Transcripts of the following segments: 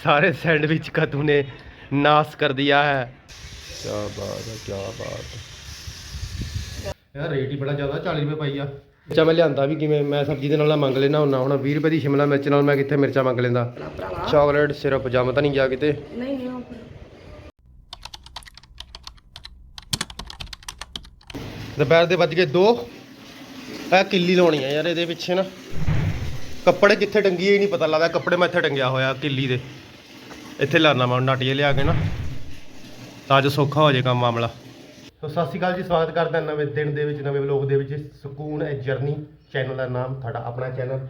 सारे सैंडविच का तूने नाश कर दिया है क्या बात है क्या बात है ਯਾਰ ਰੇਟ ਹੀ ਬੜਾ ਜ਼ਿਆਦਾ 40 ਰੁਪਏ ਪਾਈ ਆ ਮਿਰਚਾਂ ਮੈਂ ਲਿਆਂਦਾ ਵੀ ਕਿਵੇਂ ਮੈਂ ਸਬਜ਼ੀ ਦੇ ਨਾਲ ਨਾ ਮੰਗ ਲੈਣਾ ਹੁੰਦਾ ਹੁਣ 20 ਰੁਪਏ ਦੀ ਸ਼ਿਮਲਾ ਮਿਰਚ ਨਾਲ ਮੈਂ ਕਿੱਥੇ ਮਿਰਚਾਂ ਮੰਗ ਲੈਂਦਾ ਭਰਾਵਾ ਚਾਕਲੇਟ ਸਿਰਪ ਜੰਮ ਤਾਂ ਨਹੀਂ ਗਿਆ ਕਿਤੇ ਨਹੀਂ ਨਹੀਂ ਉਹ ਦੁਪਹਿਰ ਦੇ ਵੱਜ ਗਏ 2 ਇਹ ਕਿੱਲੀ ਲਾਉਣੀ ਆ ਯਾਰ ਇਹਦੇ ਪਿੱਛੇ ਨਾ ਕੱਪੜੇ ਕਿੱਥੇ ਟੰਗੀਏ ਹੀ ਨਹੀਂ ਪਤਾ ਲੱਗਦਾ। ਕੱਪੜੇ ਮੈਂ ਇੱਥੇ ਟੰਗਿਆ ਹੋਇਆ, ਕਿੱਲੀ ਦੇ। ਇੱਥੇ ਲਾਣਾ ਮੈਂ ਨਾਟੀਏ ਲਿਆ ਕੇ ਨਾ। ਤਾਂ ਜੋ ਸੌਖਾ ਹੋ ਜਾਏ ਕੰਮ ਮਾਮਲਾ। ਸੋ ਸਤਿ ਸ਼੍ਰੀ ਅਕਾਲ ਜੀ, ਸਵਾਗਤ ਕਰਦਾ ਨਵੇਂ ਦਿਨ ਦੇ ਵਿੱਚ, ਨਵੇਂ ਵਲੌਗ ਦੇ ਵਿੱਚ। ਸਕੂਨ ਹੈ ਜਰਨੀ ਚੈਨਲ ਦਾ ਨਾਮ, ਤੁਹਾਡਾ ਆਪਣਾ ਚੈਨਲ।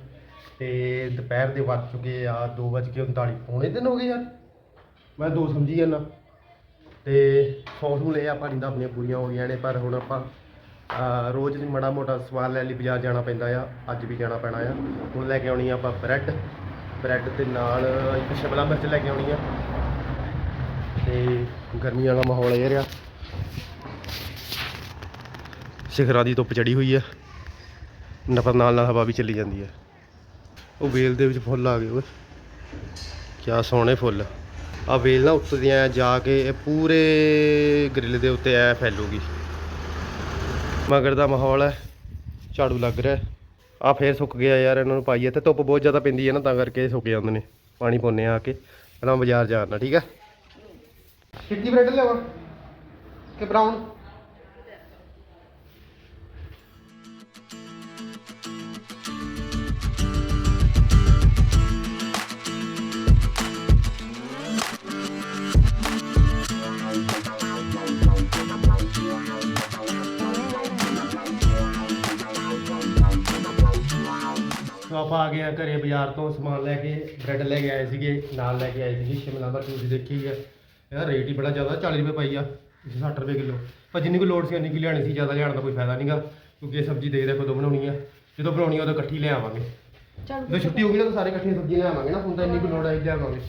ਤੇ ਦੁਪਹਿਰ ਦੇ ਵੱਜ ਚੁੱਕੇ ਆ 2:39 ਪੌਣੇ ਦਿਨ ਹੋ ਗਏ ਯਾਰ। ਮੈਂ ਦੋ ਸਮਝੀ ਜਾਂਦਾ। ਤੇ ਸੌਂ ਨੂੰ ਲੈ ਆਪਾਂ, ਨੀਂਦਾਂ ਆਪਣੀਆਂ ਪੂਰੀਆਂ ਹੋ ਗਈਆਂ ਨੇ, ਪਰ ਹੁਣ ਆਪਾਂ ਰੋਜ਼ ਦੀ ਮੜਾ ਮੋਟਾ ਸਮਾਨ ਲੈਣ ਲਈ, ਬਾਜ਼ਾਰ ਜਾਣਾ ਪੈਂਦਾ ਆ, ਅੱਜ ਵੀ ਜਾਣਾ ਪੈਣਾ ਆ। ਹੁਣ ਲੈ ਕੇ ਆਉਣੀ ਆ ਆਪਾਂ ਬ੍ਰੈਡ ਬ੍ਰੈਡ ਦੇ ਨਾਲ ਇੱਕ ਸ਼ਿਮਲਾ ਮਿਰਚ ਲੈ ਕੇ ਆਉਣੀ ਆ। ਤੇ ਗਰਮੀਆਂ ਵਾਲਾ ਮਾਹੌਲ ਇਹ ਰਿਹਾ। ਸਿਖਰਾਂ ਦੀ ਧੁੱਪ ਚੜੀ ਹੋਈ ਆ। ਨਫਰ ਨਾਲ ਨਾਲ ਹਵਾ ਵੀ ਚੱਲੀ ਜਾਂਦੀ ਹੈ ਉਹ ਵੇਲ ਦੇ ਵਿੱਚ ਫੁੱਲ ਆ ਗਏ ਓਏ। ਕਿਆ ਸੋਹਣੇ ਫੁੱਲ। ਆ ਵੇਲ ਨਾ ਉੱਤਦੀਆਂ ਜਾ ਕੇ ਇਹ ਪੂਰੇ ਗ੍ਰਿਲ ਦੇ ਉੱਤੇ ਐ ਫੈਲੂਗੀ। ਮਗਰ ਦਾ ਮਾਹੌਲ ਹੈ। ਝਾੜੂ ਲੱਗ ਰਿਹਾ ਆ ਫੇਰ ਸੁੱਕ ਗਿਆ ਯਾਰ, ਇਹਨਾਂ ਨੂੰ ਪਾਈਏ ਤੇ ਧੁੱਪ ਬਹੁਤ ਜ਼ਿਆਦਾ ਪੈਂਦੀ ਹੈ ਨਾ, ਤਾਂ ਕਰਕੇ ਇਹ ਸੁੱਕ ਜਾਂਦੇ ਨੇ। ਪਾਣੀ ਪਾਉਂਦੇ ਆ ਕੇ, ਪਹਿਲਾਂ ਬਾਜ਼ਾਰ ਜਾਣਾ ਠੀਕ ਹੈ? ਕਿੱਡੀ ਬ੍ਰੈਡ ਲਿਆਵਾਂ? ਕਿ ਬਰਾਊਨ ਸੋ ਆਪਾਂ ਆ ਗਏ ਆ ਘਰੇ ਬਾਜ਼ਾਰ ਤੋਂ ਸਮਾਨ ਲੈ ਕੇ ਬ੍ਰੈਡ ਲੈ ਕੇ ਆਏ ਸੀਗੇ ਨਾਲ ਲੈ ਕੇ ਆਏ ਸੀਗੇ ਸ਼ਿਮਲਾ ਮਿਰਚ ਤੁਸੀਂ ਦੇਖੀ ਹੈ ਯਾਰ ਰੇਟ ਹੀ ਬੜਾ ਜ਼ਿਆਦਾ 40 ਰੁਪਏ ਪਾਈ ਆ 60 ਰੁਪਏ ਕਿਲੋ। ਪਰ ਜਿੰਨੀ ਕੋ ਲੋੜ ਸੀ ਉਨੀ ਕੁ ਲਿਆਣੀ ਸੀ ਜ਼ਿਆਦਾ ਲਿਆਉਣ ਦਾ ਕੋਈ ਫਾਇਦਾ ਨਹੀਂਗਾ ਕਿਉਂਕਿ ਇਹ ਸਬਜ਼ੀ ਦੇਖਦੇ ਕਦੋਂ ਬਣਾਉਣੀ ਆ। ਜਦੋਂ ਬਣਾਉਣੀ ਆ ਉਦੋਂ ਇਕੱਠੀ ਲੈ ਆਵਾਂਗੇ। ਚੱਲ ਜਦੋਂ ਛੁੱਟੀ ਹੋਊਗੀ ਨਾ ਤਾਂ ਸਾਰੇ ਇਕੱਠੀਆਂ ਸਬਜ਼ੀਆਂ ਲਿਆਵਾਂਗੇ ਨਾ ਹੁਣ ਤਾਂ ਇੰਨੀ ਕੁ ਲੋੜ ਆਈ ਲਿਆਵਾਂਗੇ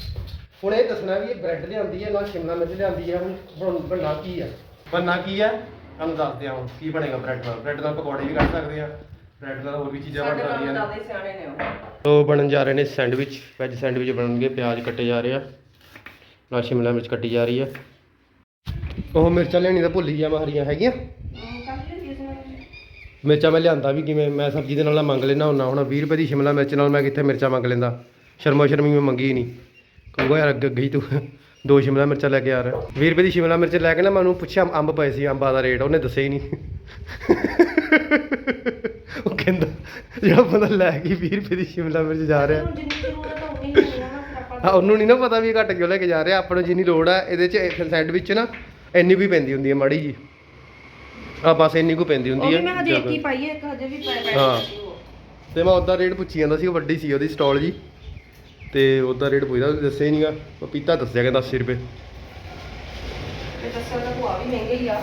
ਹੁਣ ਇਹ ਦੱਸਣਾ ਵੀ ਇਹ ਬ੍ਰੈਡ ਲਿਆਂਦੀ ਹੈ ਨਾਲ ਸ਼ਿਮਲਾ ਮਿਰਚ ਲਿਆਂਦੀ ਹੈ ਹੁਣ ਬਣ- ਬਣਨਾ ਕੀ ਆ? ਬਣਨਾ ਕੀ ਆ? ਤੁਹਾਨੂੰ ਦੱਸਦੇ ਹਾਂ ਹੁਣ ਕੀ ਬਣੇਗਾ ਬ੍ਰੈਡ ਨਾਲ। ਬ੍ਰੈਡ ਨਾਲ ਪਕੌੜੇ ਵੀ ਕੱਢ ਸਕਦੇ ਆ। ਬ੍ਰੈਡ ਨਾਲ ਹੋਰ ਵੀ ਚੀਜ਼ਾਂ ਬਣ ਸਾਡੇ ਸਕਦੀਆਂ ਨਾਲ ਨੇ। ਜ਼ਿਆਦਾ ਸਿਆਣੇ ਨੇ ਉਹ। ਤੋ ਬਣਨ ਜਾ ਰਹੇ ਨੇ ਸੈਂਡਵਿਚ। ਵੈਜ ਸੈਂਡਵਿਚ ਬਣਨਗੇ ਪਿਆਜ਼ ਕੱਟੇ ਜਾ ਰਹੇ ਆ। ਨਾਲ ਸ਼ਿਮਲਾ ਮਿਰਚ ਕੱਟੀ ਜਾ ਰਹੀ ਆ। ਉਹ ਮਿਰਚਾਂ ਲੈਣੀ ਤਾਂ ਭੁੱਲ ਹੀ ਗਿਆ ਮੈਂ ਹਰੀਆਂ ਹੈਗੀਆਂ। ਮਿਰਚਾਂ ਮੈਂ ਲਿਆਂਦਾ ਵੀ ਕਿਵੇਂ ਮੈਂ ਸਬਜ਼ੀ ਦੇ ਨਾਲ ਨਾ ਮੰਗ ਲੈਣਾ ਹੁੰਦਾ। ਹੁਣ 20 ਰੁਪਏ ਦੀ ਸ਼ਿਮਲਾ ਮਿਰਚ ਨਾਲ ਮੈਂ ਕਿੱਥੇ ਮਿਰਚਾਂ ਮੰਗ ਲੈਂਦਾ। ਸ਼ਰਮੋ ਸ਼ਰਮੀ ਮੈਂ ਮੰਗੀ ਹੀ ਨਹੀਂ। ਕਹੂੰਗਾ ਯਾਰ ਅੱਗੇ ਗਈ ਤੂੰ। ਦੋ ਸ਼ਿਮਲਾ ਮਿਰਚਾਂ ਲੈ ਕੇ ਆ ਰਿਹਾ। 20 ਰੁਪਏ ਦੀ ਸ਼ਿਮਲਾ ਮਿਰਚ ਲੈ ਕੇ ਨਾ ਮੈਂ ਉਹਨੂੰ ਪੁੱਛਿਆ ਅੰਬ ਪਏ ਸੀ ਅੰਬਾਂ ਦਾ ਰੇਟ ਉਹਨੇ ਦੱਸਿਆ ਹੀ ਨਹੀਂ। ਜਿਹੜਾ ਬੰਦਾ ਲੈ ਕੇ 20 ਰੁਪਏ ਦੀ ਸ਼ਿਮਲਾ ਮਿਰਚ ਜਾ ਰਿਹਾ। ਜਿੰਨੀ ਜ਼ਰੂਰਤ ਹੋਣੀ ਨਹੀਂ ਹੈ ਨਾ ਫਿਰ ਆਪਾਂ ਹਾਂ ਉਹਨੂੰ ਨਹੀਂ ਨਾ ਪਤਾ ਵੀ ਇਹ ਘੱਟ ਕਿਉਂ ਲੈ ਕੇ ਜਾ ਰਿਹਾ। ਆਪਾਂ ਨੂੰ ਜਿੰਨੀ ਲੋੜ ਆ ਇਹਦੇ ਚ ਸੈਂਡਵਿਚ ਨਾ ਇੰਨੀ ਹੀ ਪੈਂਦੀ ਹੁੰਦੀ ਹੈ ਮਾੜੀ ਜੀ। ਆ ਬਸ ਇੰਨੀ ਕੁ ਪੈਂਦੀ ਉਹ ਹੁੰਦੀ ਵੀ ਮੈਂ ਹਜੇ ਇੱਕ ਹੀ ਜ਼ਿਆਦਾ। ਪਾਈ ਹੈ ਇੱਕ ਹਜੇ ਵੀ ਪੈ ਪੈ ਹਾਂ। ਤੇ ਮੈਂ ਉਹਦਾ ਰੇਟ ਪੁੱਛੀ ਜਾਂਦਾ ਸੀ ਉਹ ਵੱਡੀ ਸੀ ਉਹਦੀ ਸਟਾਲ ਜੀ। ਤੇ ਉਹਦਾ ਰੇਟ ਪੁੱਛਦਾ ਉਹਨੇ ਦੱਸਿਆ ਹੀ ਨਹੀਂਗਾ ਪਪੀਤਾ ਦੱਸਿਆ ਕਹਿੰਦਾ 80 ਰੁਪਏ। ਤੇ ਦੱਸਿਆ ਤਾਂ ਭੂਆ ਵੀ ਮਹਿੰਗੇ ਹੀ ਆ।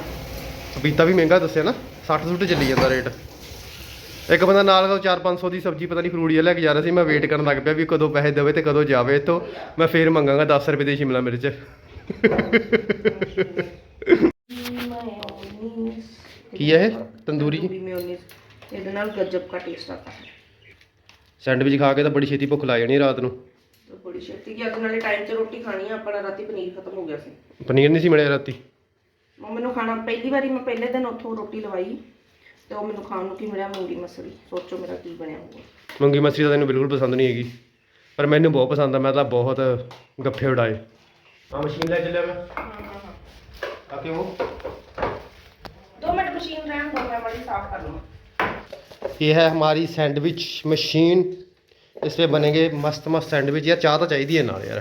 ਪਪੀਤਾ ਵੀ ਮਹਿੰਗਾ ਦੱਸਿਆ ਨਾ 60 ਸੁੱਟ ਚੱਲੀ ਜਾਂਦਾ ਰੇਟ। ਇੱਕ ਬੰਦਾ ਨਾਲ ਦਾ 4-500 ਦੀ ਸਬਜ਼ੀ ਪਤਾ ਨਹੀਂ ਫਰੂੜੀਆ ਲੈ ਕੇ ਜਾ ਰਿਹਾ ਸੀ ਮੈਂ ਵੇਟ ਕਰਨ ਲੱਗ ਪਿਆ ਵੀ ਕਦੋਂ ਪੈਸੇ ਦੇਵੇ ਤੇ ਕਦੋਂ ਜਾਵੇ ਇੱਥੋਂ ਮੈਂ ਫੇਰ ਮੰਗਾਂਗਾ 10 ਰੁਪਏ ਦੀ ਸ਼ਿਮਲਾ ਮਿਰਚ। ਕੀ ਹੈ ਇਹ? ਤੰਦੂਰੀ? ਇਹਦੇ ਨਾਲ ਗਜਬ ਦਾ ਟੇਸਟ ਆਤਾ ਹੈ। ਸੈਂਡਵਿਚ ਖਾ ਕੇ ਤਾਂ ਬੜੀ ਛੇਤੀ ਭੁੱਖ ਲੱਗ ਜਾਣੀ ਰਾਤ ਨੂੰ। ਤੇ ਬੜੀ ਛੇਤੀ ਕਿ ਅੱਜ ਨਾਲੇ ਟਾਈਮ 'ਚ ਰੋਟੀ ਖਾਣੀ ਆ ਆਪਣਾ ਰਾਤੀ ਪਨੀਰ ਖਤਮ ਹੋ ਗਿਆ ਸੀ। ਪਨੀਰ ਨਹੀਂ ਸੀ ਮਿਲਿਆ ਰਾਤੀ। ਮੈਂ ਮੈਨੂੰ ਖਾਣਾ ਪਹਿਲੀ ਵਾਰੀ ਮੈਂ ਪਹਿਲੇ ਦਿਨ ਉੱਥੋਂ ਰੋਟੀ ਲਵਾਈ। ਤੇ ਉਹ ਮੈਨੂੰ ਖਾਣ ਨੂੰ ਕੀ ਮਿਲਿਆ ਮੂੰਗੀ ਮਸਰੀ ਸੋਚੋ ਮੇਰਾ ਕੀ ਬਣਿਆ ਹੋਊਗਾ ਮੂੰਗੀ ਮਸਰੀ ਤਾਂ ਤੈਨੂੰ ਬਿਲਕੁਲ ਪਸੰਦ ਨਹੀਂ ਹੈਗੀ ਪਰ ਮੈਨੂੰ ਬਹੁਤ ਪਸੰਦ ਆ ਮੈਂ ਤਾਂ ਬਹੁਤ ਗੱਫੇ ਉਡਾਏ ਆ ਮਸ਼ੀਨ ਲੈ ਚੱਲਿਆ ਮੈਂ ਆ ਕਿਉਂ ਦੋ ਮਿੰਟ ਮਸ਼ੀਨ ਰਹਿਣ ਦੋ ਮੈਂ ਬੜੀ ਸਾਫ਼ ਕਰ ਲਵਾਂ ये है हमारी सैंडविच मशीन इससे बनेंगे मस्त मस्त सैंडविच यार चाह तो चाहिए ਨਾਲ ਯਾਰ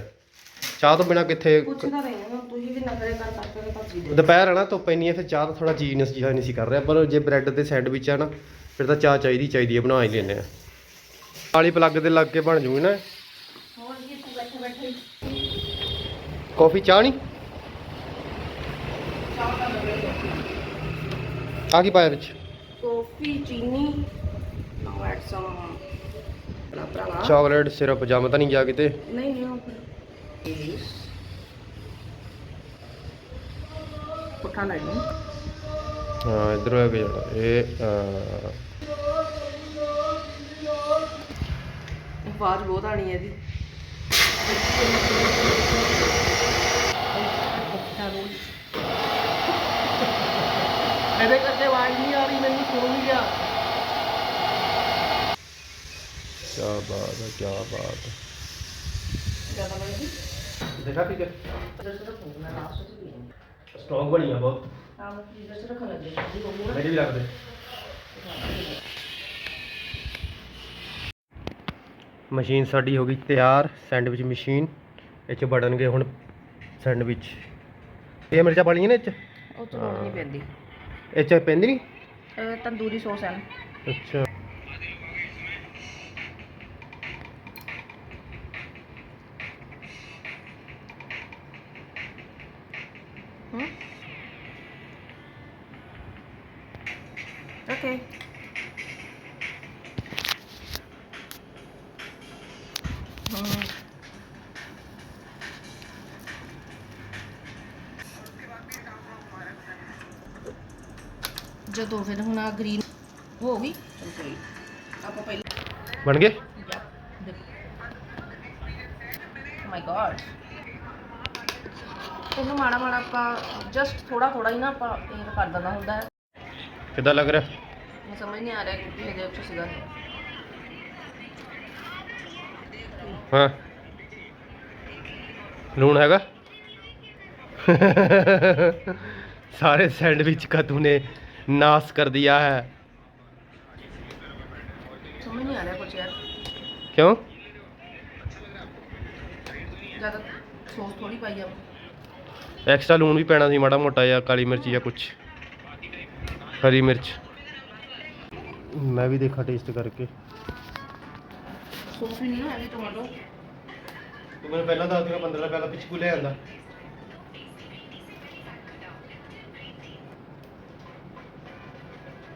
ਚਾਹ ਤੋਂ ਬਿਨਾ ਕਿੱਥੇ ਪੁੱਛਦਾ ਰਹੀ ਹਾਂ ਤੁਸੀਂ ਵੀ ਨਜ਼ਰੇ ਕਰ ਕਰਕੇ ਭੱਜੀ ਦੇ ਦੁਪਹਿਰ ਹੈ ਨਾ ਧੁੱਪ ਇੰਨੀ ਹੈ ਫਿਰ ਚਾਹ ਤਾਂ ਥੋੜਾ ਜੀਨਸ ਜਿਹਾ ਨਹੀਂ ਸੀ ਕਰ ਰਿਹਾ ਪਰ ਜੇ ਬ੍ਰੈਡ ਤੇ ਸੈਂਡਵਿਚ ਆ ਨਾ ਫਿਰ ਤਾਂ ਚਾਹ ਚਾਹੀਦੀ ਚਾਹੀਦੀ ਹੈ ਬਣਾ ਹੀ ਲੈਨੇ ਆ ਵਾਲੀ ਪਲੱਗ ਦੇ ਲੱਗ ਕੇ ਬਣ ਜੂਗੀ ਨਾ। ਹੋਰ ਜੀ ਤੂੰ ਬੈਠੇ ਬੈਠੇ ਕਾਫੀ ਚਾਹ ਨਹੀਂ? ਆ ਕੀ ਪਾਇਆ ਵਿੱਚ? ਕਾਫੀ ਚੀਨੀ। Now add some chocolate syrup ਜੰਮ ਤਾਂ ਨਹੀਂ ਗਿਆ ਕਿਤੇ? ਨਹੀਂ ਨਹੀਂ ਉਹ ਪੁੱਠਾ ਨਹੀਂ ਹਾਂ ਇਧਰ ਕੇ ਇਹ ਅਹ, ਆਵਾਜ਼ ਬਹੁਤ ਆਣੀ ਹੈ ਜੀ ਇਹਦੇ ਕਰਕੇ ਆਵਾਜ਼ ਨਹੀਂ ਆ ਰਹੀ ਮੈਨੂੰ ਸੁਣ ਨਹੀਂ ਗਿਆ ਕੀ ਬਾਤ ਹੈ ਕੀ ਬਾਤ ਹੈ ਜ਼ਿਆਦਾ ਬਣੀ ਮਸ਼ੀਨ ਸਾਡੀ ਹੋ ਗਈ ਤਿਆਰ ਸੈਂਡਵਿਚ ਮਸ਼ੀਨ ਇਹ ਚ ਬੜਨਗੇ ਹੁਣ ਸੈਂਡਵਿਚ ਇਹ ਮਿਰਚਾਂ ਪਾਲੀਆਂ ਨੇ ਇਹ ਚ? ਉਹ ਲੋੜ ਨਹੀਂ ਪੈਂਦੀ। ਇਹ ਚ ਪੈਂਦੀ ਨਹੀਂ ਤੰਦੂਰੀ ਸੌਸ ਹੈ ਅੱਛਾ। ਹੂੰ ਓਕੇ ਹੂੰ ਜਦੋਂ ਫਿਰ ਹੁਣ ਆ ਗ੍ਰੀਨ ਹੋ ਗਈ ਚਲ ਕੋਈ ਆਪਾਂ ਪਹਿਲਾਂ ਬਣ ਗਏ ਮਾਈ ਗॉड ਇਹਨੂੰ ਮਾੜਾ ਮਾੜਾ ਆਪਾਂ ਜਸਟ ਥੋੜਾ ਥੋੜਾ ਹੀ ਨਾ ਆਪਾਂ ਇਹ ਕਰ ਦੇਣਾ ਹੁੰਦਾ ਹੈ ਕਿੱਦਾਂ ਲੱਗ ਰਿਹਾ ਮੈਂ ਸਮਝ ਨਹੀਂ ਆ ਰਿਹਾ ਕਿਉਂਕਿ ਇਹਦੇ ਉੱਤੇ ਸੀਗਾ हाँ लून हैगा सारे सैंडविच का तूने नाश कर दिया है ਸਮਝ ਨਹੀਂ ਆ ਰਿਹਾ ਕੁਝ ਯਾਰ क्यों ਜ਼ਿਆਦਾ ਸੌਸ ਥੋੜੀ ਪਾਈ ਆ ਐਕਸਟਰਾ ਲੂਣ ਵੀ ਪੈਣਾ ਸੀ ਮਾੜਾ ਮੋਟਾ ਜਾਂ ਕਾਲੀ ਮਿਰਚ ਜਾਂ ਕੁਝ ਹਰੀ ਮਿਰਚ। ਮੈਂ ਵੀ ਦੇਖਾਂ ਟੇਸਟ ਕਰਕੇ। ਸੋਸ ਨਹੀਂ ਨਾ ਟਮਾਟੋ ਤੂੰ ਮੈਨੂੰ ਪਹਿਲਾਂ ਦੱਸ ਦੇਣਾ 15 ਪਹਿਲਾਂ ਪਿੱਛੇ ਕੋ ਆਂਦਾ?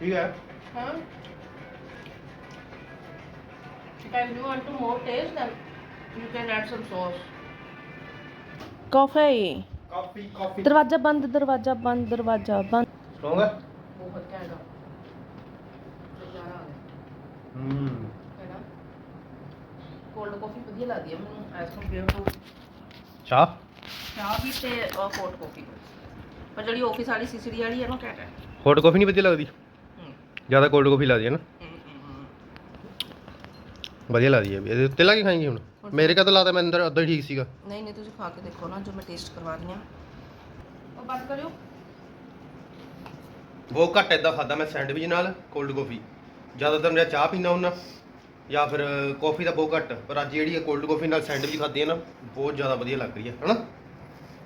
ਠੀਕ ਹੈ। ਹਾਂ। If you want to more taste then you can add some sauce coffee ਕਾਫੀ ਕਾਫੀ। ਦਰਵਾਜ਼ਾ ਬੰਦ ਦਰਵਾਜ਼ਾ ਬੰਦ ਦਰਵਾਜ਼ਾ ਬੰਦ। ਸਟਰੋਂਗ ਹੈ ਬਹੁਤ ਘੈਂਟ ਹੂੰ। ਕੋਲਡ ਕਾਫੀ ਵਧੀਆ ਲੱਗਦੀ ਹੈ ਮੈਨੂੰ ਐਸ ਕੰਪੇਅਰ ਟੂ ਚਾਹ? ਚਾਹ ਵੀ ਤੇ ਕੋਲਡ ਕਾਫੀ। ਪਰ ਜਿਹੜੀ ਆਫਿਸ ਵਾਲੀ ਸਿਸੜੀ ਵਾਲੀ ਹੈ ਨਾ ਘੈਂਟ ਹੈ ਹੌਟ ਕਾਫੀ ਨਹੀਂ ਵਧੀਆ ਲੱਗਦੀ? ਹੂੰ। ਜ਼ਿਆਦਾ ਕੋਲਡ ਕਾਫੀ ਲੱਗਦੀ ਹੈ ਨਾ। ਹੂੰ, ਹੂੰ, ਹੂੰ। ਵਧੀਆ ਲੱਗਦੀ ਹੈ ਵੀ। ਇਹਦੇ ਉੱਤੇ ਲਾ ਕੇ ਖਾਏਂਗੇ ਹੁਣ? ਮੇਰੇ ਕਾ ਤਾਂ ਲੱਗਦਾ ਮੈਂ ਅੰਦਰ ਅੱਧਾ ਹੀ ਠੀਕ ਸੀਗਾ। ਨਹੀਂ ਨਹੀਂ ਤੁਸੀਂ ਖਾ ਕੇ ਦੇਖੋ ਨਾ ਜੋ ਮੈਂ ਟੇਸਟ ਕਰਵਾ ਰਹੀ ਹਾਂ। ਉਹ ਬੰਦ ਕਰਿਓ। ਬਹੁਤ ਘੱਟ ਇਦਾਂ ਖਾਦਾ ਮੈਂ ਸੈਂਡਵਿਚ ਨਾਲ ਕੋਲਡ ਕਾਫੀ ਜ਼ਿਆਦਾਤਰ ਮੈਂ ਚਾਹ ਪੀਣਾ ਹੁੰਦਾ। ਜਾਂ ਫਿਰ ਕਾਫੀ ਦਾ ਬਹੁਤ ਘੱਟ। ਪਰ ਅੱਜ ਜਿਹੜੀ ਕੋਲਡ ਕਾਫੀ ਨਾਲ ਸੈਂਡਵਿਚ ਖਾਦੀ ਹੈ ਨਾ ਬਹੁਤ ਜ਼ਿਆਦਾ ਵਧੀਆ ਲੱਗ ਰਹੀ ਹੈ ਹਨਾ?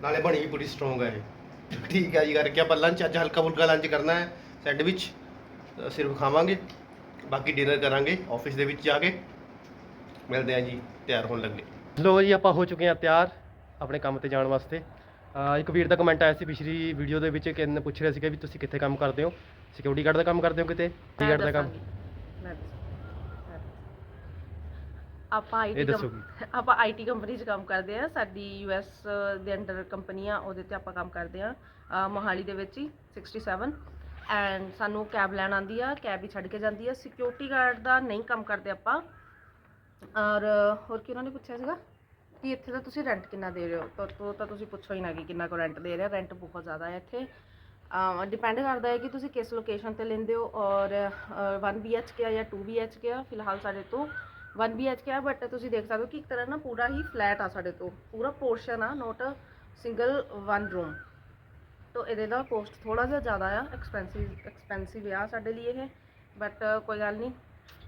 ਨਾਲੇ ਬਣੀ ਵੀ ਪੂਰੀ ਸਟਰੋਂਗ ਹੈ ਇਹ। ਠੀਕ ਹੈ ਜੀ ਕਰਕੇ ਆਪਾਂ ਲੰਚ ਅੱਜ ਹਲਕਾ ਫੁਲਕਾ ਲੰਚ ਕਰਨਾ ਹੈ। ਸੈਂਡਵਿਚ ਸਿਰਫ ਖਾਵਾਂਗੇ। ਬਾਕੀ ਡਿਨਰ ਕਰਾਂਗੇ ਆਫਿਸ ਦੇ ਵਿੱਚ ਜਾ ਕੇ। ਮਿਲਦੇ ਹਾਂ ਜੀ ਤਿਆਰ ਹੋਣ ਲੱਗੇ। ਲੋ ਜੀ ਆਪਾਂ ਹੋ ਚੁੱਕੇ ਹਾਂ ਤਿਆਰ ਆਪਣੇ ਕੰਮ ਤੇ ਜਾਣ ਵਾਸਤੇ। ਇੱਕ ਵੀਰ ਦਾ ਕਮੈਂਟ ਆਇਆ ਸੀ ਪਿਛਲੀ ਵੀਡੀਓ ਦੇ ਵਿੱਚ ਕਿ ਇਹਨੇ ਪੁੱਛ ਰਿਹਾ ਸੀਗਾ ਵੀ ਤੁਸੀਂ ਕਿੱਥੇ ਕੰਮ ਕਰਦੇ ਹੋ? ਸਿਕਿਉਰਿਟੀ ਗਾਰਡ ਦਾ ਕੰਮ ਕਰਦੇ ਹੋ ਕਿਤੇ? ਕੀ ਗਾਰਡ ਦਾ ਕੰਮ? ਮੈਂ ਦੱਸਾਂਗੀ। ਮੈਂ ਆਪਾਂ ਇਹ ਆਈਟੀ ਦੱਸੋਗੀ ਆਪਾਂ ਆਈਟੀ ਕੰਪਨੀ 'ਚ ਕੰਮ ਕਰਦੇ ਆ ਸਾਡੀ ਯੂਐਸ ਦੇ ਅੰਡਰ ਕੰਪਨੀ ਆ ਉਹਦੇ ਤੇ ਆਪਾਂ ਕੰਮ ਕਰਦੇ ਆ ਅਹ ਮੋਹਾਲੀ ਦੇ ਵਿੱਚ ਹੀ 67 ਐਂਡ ਸਾਨੂੰ ਕੈਬ ਲੈਣ ਆਂਦੀ ਆ ਕੈਬ ਹੀ ਛੱਡ ਕੇ ਜਾਂਦੀ ਆ। ਸਿਕਿਉਰਿਟੀ ਗਾਰਡ ਦਾ ਨਹੀਂ ਕੰਮ ਕਰਦੇ ਆਪਾਂ। ਔਰ, ਹੋਰ ਕੀ ਉਹਨਾਂ ਨੇ ਪੁੱਛਿਆ ਸੀਗਾ? ਕਿ ਇੱਥੇ ਤਾਂ ਤੁਸੀਂ ਰੈਂਟ ਕਿੰਨਾ ਦੇ ਰਹੇ ਹੋ? ਤਾਂ ਤਾਂ- ਤਾਂ ਤੁਸੀਂ ਪੁੱਛੋ ਹੀ ਨਾ ਕਿ ਕਿੰਨਾ ਕੁ ਰੈਂਟ ਦੇ ਰਹੇ। ਰੈਂਟ ਬਹੁਤ ਜ਼ਿਆਦਾ ਹੈ ਇੱਥੇ। ਡਿਪੈਂਡ ਕਰਦਾ ਹੈ ਕਿ ਤੁਸੀਂ ਕਿਸ ਲੋਕੇਸ਼ਨ ਤੇ ਲੈਂਦੇ ਹੋ। ਔਰ 1 BHK ਆ ਜਾਂ 2 BHK ਆ? ਫਿਲਹਾਲ ਸਾਡੇ ਤੋਂ 1 BHK ਆ ਬਟ ਤੁਸੀਂ ਦੇਖ ਸਕਦੇ ਹੋ ਕਿ ਇੱਕ ਤਰ੍ਹਾਂ ਨਾ ਪੂਰਾ ਹੀ ਫਲੈਟ ਆ ਸਾਡੇ ਤੋਂ। ਪੂਰਾ ਪੋਰਸ਼ਨ ਆ ਨੋਟ ਸਿੰਗਲ ਵਨ ਰੂਮ ਤੋ ਇਹਦੇ ਦਾ ਕੋਸਟ ਥੋੜਾ ਜਿਹਾ ਜ਼ਿਆਦਾ ਆ ਐਕਸਪੈਂਸਿਵ ਐਕਸਪੈਂਸਿਵ ਆ ਸਾਡੇ ਲਈ ਇਹ। ਬਟ ਕੋਈ ਗੱਲ ਨਹੀਂ।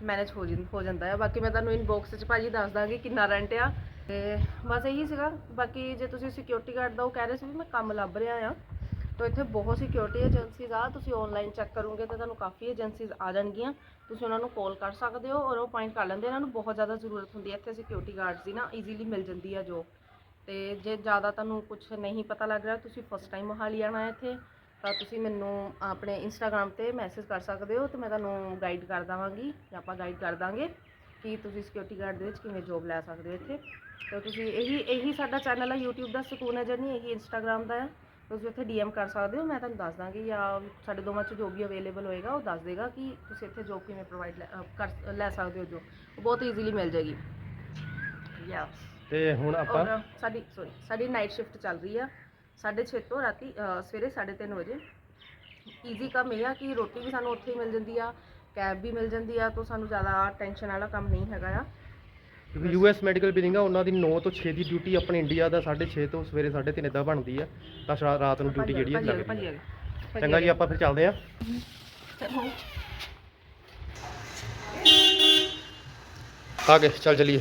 ਮੈਨੇਜ ਹੋ ਜਿੰ ਹੋ ਜਾਂਦਾ ਹੈ ਬਾਕੀ ਮੈਂ ਤੁਹਾਨੂੰ ਇਨਬਾਕਸ 'ਚ ਭਾਜੀ ਦੱਸ ਦਾਂਗੀ ਕਿੰਨਾ ਰੈਂਟ ਆ। ਤੇ ਬਸ ਇਹੀ ਸੀਗਾ। ਬਾਕੀ ਜੇ ਤੁਸੀਂ ਸਿਕਿਉਰਿਟੀ ਗਾਰਡ ਦਾ ਉਹ ਕਹਿ ਰਹੇ ਸੀ ਵੀ ਮੈਂ ਕੰਮ ਲੱਭ ਰਿਹਾ ਆ, ਤਾਂ ਇੱਥੇ ਬਹੁਤ ਸਿਕਿਉਰਿਟੀ ਏਜੰਸੀਜ਼ ਆ। ਤੁਸੀਂ ਆਨਲਾਈਨ ਚੈੱਕ ਕਰੋਗੇ ਤਾਂ ਤੁਹਾਨੂੰ ਕਾਫੀ ਏਜੰਸੀਜ਼ ਆ ਜਾਣਗੀਆਂ। ਤੁਸੀਂ ਉਹਨਾਂ ਨੂੰ ਕਾਲ ਕਰ ਸਕਦੇ ਹੋ ਔਰ ਉਹ ਪੁਆਇੰਟ ਕਰ ਲੈਂਦੇ ਇਹਨਾਂ ਨੂੰ ਬਹੁਤ ਜ਼ਿਆਦਾ ਜ਼ਰੂਰਤ ਹੁੰਦੀ ਹੈ ਇੱਥੇ ਸਿਕਿਉਰਿਟੀ ਗਾਰਡਸ ਦੀ ਨਾ ਈਜ਼ੀਲੀ ਮਿਲ ਜਾਂਦੀ ਆ ਜੋ ਤੇ ਜੇ ਜ਼ਿਆਦਾ ਤੁਹਾਨੂੰ ਕੁਝ ਨਹੀਂ ਪਤਾ ਲੱਗ ਰਿਹਾ, ਤੁਸੀਂ ਫਸਟ ਟਾਈਮ ਮੋਹਾਲੀ ਆਣਾ ਹੈ ਇੱਥੇ। ਤਾਂ ਤੁਸੀਂ ਮੈਨੂੰ ਆਪਣੇ ਇੰਸਟਾਗ੍ਰam ਤੇ ਮੈਸੇਜ ਕਰ ਸਕਦੇ ਹੋ ਤੇ ਮੈਂ ਤੁਹਾਨੂੰ ਗਾਈਡ ਕਰ ਦੇਵਾਂਗੀ ਜਾਂ ਆਪਾਂ ਗਾਈਡ ਕਰ ਦਾਂਗੇ ਕਿ ਤੁਸੀਂ ਸਿਕਿਉਰਿਟੀ ਗਾਰਡ ਦੇ ਵਿੱਚ ਕਿਵੇਂ ਜੋਬ ਲੈ ਸਕਦੇ ਹੋ ਇੱਥੇ। ਤਾਂ ਤੁਸੀਂ ਇਹੀ ਇਹੀ ਸਾਡਾ ਚੈਨਲ ਹੈ YouTube ਦਾ ਸਕੂਨ ਹੈ ਜਰਨੀ ਇਹੀ ਇੰਸਟਾਗ੍ਰam ਦਾ ਹੈ ਤੁਸੀਂ ਉੱਥੇ DM ਕਰ ਸਕਦੇ ਹੋ ਮੈਂ ਤੁਹਾਨੂੰ ਦੱਸ ਦਾਂਗੀ ਜਾਂ ਸਾਡੇ ਦੋਵਾਂ 'ਚ ਜੋ ਵੀ ਅਵੇਲੇਬਲ ਹੋਏਗਾ ਉਹ ਦੱਸ ਦੇਗਾ ਕਿ ਤੁਸੀਂ ਇੱਥੇ ਜੋਬ ਕਿਵੇਂ ਪ੍ਰੋਵਾਈਡ ਕਰ ਲੈ ਸਕਦੇ ਹੋ ਜੋ। ਉਹ ਬਹੁਤ ਈਜ਼ੀਲੀ ਮਿਲ ਜਾਏਗੀ। ਤੇ ਹੁਣ ਆਪਾਂ ਸਾਡੀ ਸੋਰੀ ਸਾਡੀ ਨਾਈਟ ਸ਼ਿਫਟ ਚੱਲ ਰਹੀ ਆ। 6:30 ਤੋਂ ਰਾਤੀ ਸਵੇਰੇ 3:30 ਵਜੇ। ਈਜ਼ੀ ਕੰਮ ਇਹ ਆ ਕਿ ਰੋਟੀ ਵੀ ਸਾਨੂੰ ਉੱਥੇ ਹੀ ਮਿਲ ਜਾਂਦੀ ਆ ਕੈਬ ਵੀ ਮਿਲ ਜਾਂਦੀ ਆ ਤਾਂ ਸਾਨੂੰ ਜ਼ਿਆਦਾ ਟੈਨਸ਼ਨ ਵਾਲਾ ਕੰਮ ਨਹੀਂ ਹੈਗਾ ਆ। ਕਿਉਂਕਿ ਯੂਐਸ ਮੈਡੀਕਲ ਬਿਲਿੰਗ ਆ ਉਹਨਾਂ ਦੀ 9 ਤੋਂ 6 ਦੀ ਡਿਊਟੀ ਆਪਣੇ ਇੰਡੀਆ ਦਾ 6:30 ਤੋਂ ਸਵੇਰੇ 3:30 ਇਦਾਂ ਬਣਦੀ ਆ। ਤਾਂ ਸ਼ਾ- ਰਾਤ ਨੂੰ ਡਿਊਟੀ ਜਿਹੜੀ ਹੈ ਆ। ਲੱਗਦੀ ਹੈ ਚੰਗਾ ਜੀ। ਆਪਾਂ ਫਿਰ ਚੱਲਦੇ ਆ। ਚਲੋ। ਆ ਗਏ ਚੱਲ ਚਲੀਏ।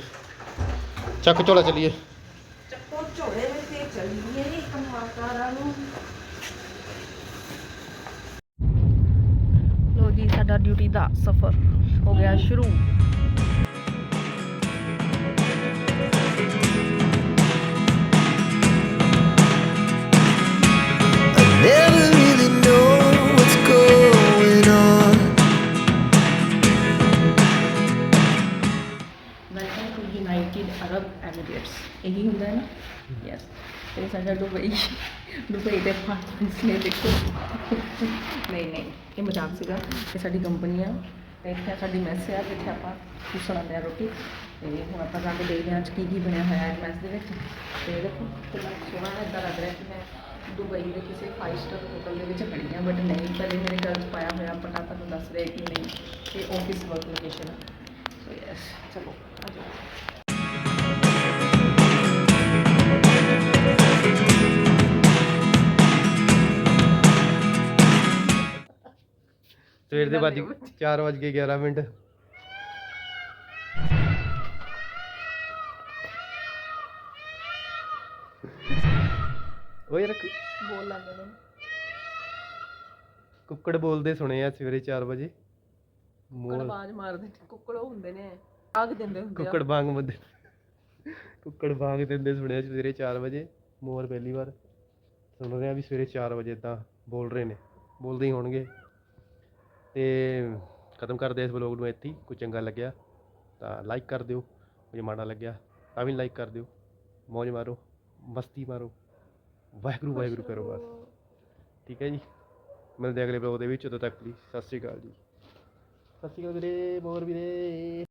ਚੱਕ ਝੋਲਾ ਚਲੀਏ ਚੱਕੋ ਝੋਲੇ ਵਿੱਚ ਤੇ ਚੱਲੀਏ ਕਮਾਕਾਰਾਂ ਨੂੰ ਲੋ ਜੀ ਸਾਡਾ ਡਿਊਟੀ ਦਾ ਸਫ਼ਰ ਹੋ ਗਿਆ ਸ਼ੁਰੂ। ਇਹੀ ਹੁੰਦਾ ਹੈ ਨਾ? ਯੈਸ ਤੇ ਸਾਡਾ ਦੁਬਈ ਦੁਬਈ ਦੇ ਪਾਰਟਨਰਸ ਨੇ ਦੇਖੋ। ਨਹੀਂ ਨਹੀਂ ਇਹ ਮਜ਼ਾਕ ਸੀਗਾ। ਇਹ ਸਾਡੀ ਕੰਪਨੀ ਆ ਤੇ ਇੱਥੇ ਸਾਡੀ ਮੈਸ ਆ ਜਿੱਥੇ ਆਪਾਂ ਆਉਂਦੇ ਆ ਰੋਟੀ। ਤੇ ਹੁਣ ਆਪਾਂ ਜਾ ਕੇ ਦੇਖਦੇ ਹਾਂ ਅੱਜ ਕੀ ਕੀ ਬਣਿਆ ਹੋਇਆ ਹੈ ਮੈਸ ਦੇ ਵਿੱਚ। ਤੇ ਦੇਖੋ ਕਿੰਨਾ ਸੋਹਣਾ ਹੈ ਇੱਦਾਂ ਲੱਗ ਰਿਹਾ ਕਿ ਮੈਂ ਦੁਬਈ ਦੇ ਕਿਸੇ 5 ਸਟਾਰ ਹੋਟਲ ਦੇ ਵਿੱਚ ਖੜੀ ਹਾਂ ਬਟ ਨਹੀਂ ਪਹਿਲੇ ਮੇਰੇ ਘਰ 'ਚ ਪਾਇਆ ਹੋਇਆ ਪਤਾ ਤੁਹਾਨੂੰ ਦੱਸ ਰਿਹਾ ਕਿ ਨਹੀਂ ਇਹ ਆਫਿਸ ਵਰਕ ਲੋਕੇਸ਼ਨ ਹੈ ਸੋ ਯੈਸ ਚਲੋ ਆ ਜਾਓ। ਸਵੇਰ ਦੇ ਵੱਜ 4 ਵੱਜ ਕੇ 11 ਮਿੰਟ। ਓਏ ਕੁ- ਬੋਲ ਲੱਗ ਗਏ ਕੁੱਕੜ ਬੋਲਦੇ ਸੁਣੇ ਆ ਸਵੇਰੇ 4 ਵਜੇ। ਕੁੱਕੜ ਮੋਰ ਆਵਾਜ਼ ਮਾਰਦੇ ਕੁੱਕੜ ਉਹ ਹੁੰਦੇ ਨੇ ਆਗ ਦਿੰਦੇ ਹੁੰਦੇ ਆ। ਕੁੱਕੜ ਵਾਂਗ ਬੰਦੇ ਕੁੱਕੜ ਵਾਂਗ ਦਿੰਦੇ ਸੁਣਿਆ ਸਵੇਰੇ 4 ਵਜੇ। ਮੋਰ ਪਹਿਲੀ ਵਾਰ। ਸੁਣ ਰਿਹਾ ਵੀ ਸਵੇਰੇ 4 ਵਜੇ ਤਾਂ ਬੋਲ ਰਹੇ ਨੇ। ਬੋਲਦੇ ਹੀ ਹੋਣਗੇ। ਤੇ ਖਤਮ ਕਰਦੇ ਇਸ ਵਲੋਗ ਨੂੰ ਇੱਥੇ ਕੋਈ ਚੰਗਾ ਲੱਗਿਆ ਤਾਂ ਲਾਈਕ ਕਰ ਦਿਓ ਜੇ ਮਾੜਾ ਲੱਗਿਆ ਤਾਂ ਵੀ ਲਾਈਕ ਕਰ ਦਿਓ। ਮौज ਮਾਰੋ, ਮਸਤੀ ਮਾਰੋ, ਵਾਹਿਗੁਰੂ ਵਾਹਿਗੁਰੂ ਕਰੋ ਬਸ। ਠੀਕ ਹੈ ਜੀ। ਮਿਲਦੇ ਅਗਲੇ ਵਲੋਗ ਦੇ ਵਿੱਚ, ਉਦੋਂ ਤੱਕ ਲਈ ਸਤਿ ਸ਼੍ਰੀ ਅਕਾਲ ਜੀ। ਸਤਿ ਸ਼੍ਰੀ ਅਕਾਲ ਵੀਰੇ ਮੋਰ ਵੀਰੇ।